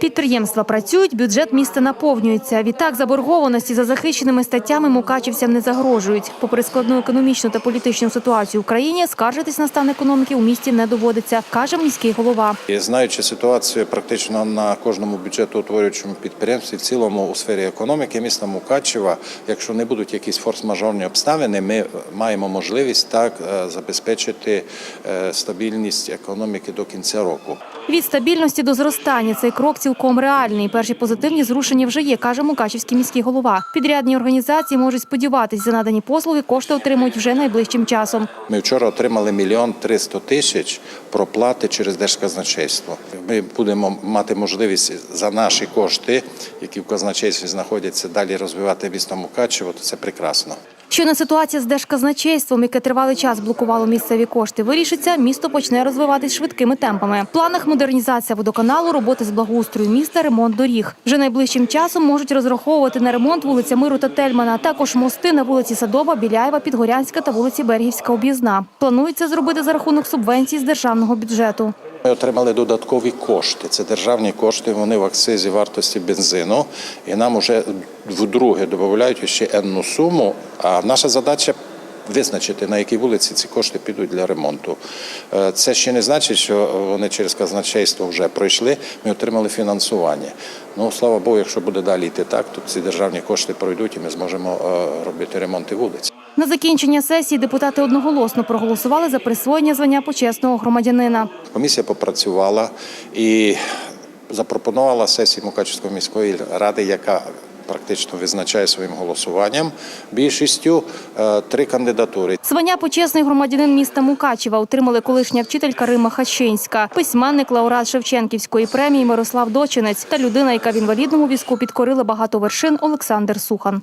Підприємства працюють, бюджет міста наповнюється. Відтак заборгованості за захищеними статтями мукачівцям не загрожують. Попри складну економічну та політичну ситуацію в країні, скаржитись на стан економіки у місті не доводиться, каже міський голова. Знаючи ситуацію практично на кожному бюджетоутворюючому підприємстві, в цілому у сфері економіки міста Мукачева, якщо не будуть якісь форс-мажорні обставини, ми маємо можливість так е, забезпечити е, стабільність економіки до кінця року. Від стабільності до зростання цей крок цілком реальний. Перші позитивні зрушення вже є, каже Мукачівський міський голова. Підрядні організації можуть сподіватись, за надані послуги кошти отримують вже найближчим часом. Ми вчора отримали мільйон триста тисяч проплати через держказначейство. Ми будемо мати можливість за наші кошти, які в казначействі знаходяться, далі розвивати місто Мукачево. То це прекрасно. Щойно ситуація з держказначейством, яке тривалий час блокувало місцеві кошти, вирішиться, місто почне розвиватись швидкими темпами. В планах модернізація водоканалу, роботи з благоустрою міста, ремонт доріг. Вже найближчим часом можуть розраховувати на ремонт вулиця Миру та Тельмана, також мости на вулиці Садова, Біляєва, Підгорянська та вулиці Бергівська об'їзна. Планується зробити за рахунок субвенцій з державного бюджету. Ми отримали додаткові кошти. Це державні кошти. Вони в акцизі вартості бензину, і нам вже вдруге додають ще енну суму. А наша задача. Визначити, на якій вулиці ці кошти підуть для ремонту. Е, Це ще не значить, що вони через казначейство вже пройшли. Ми отримали фінансування. Ну, слава Богу, якщо буде далі йти так, то ці державні кошти пройдуть і ми зможемо е, робити ремонти вулиць. На закінчення сесії депутати одноголосно проголосували за присвоєння звання почесного громадянина. Комісія попрацювала і запропонувала сесії Мукачівської міської ради, яка практично визначає своїм голосуванням більшістю е, три кандидатури. Звання почесний громадянин міста Мукачева отримали колишня вчителька Рима Хащинська, письменник, лауреат Шевченківської премії Мирослав Дочинець та людина, яка в інвалідному візку підкорила багато вершин Олександр Сухан.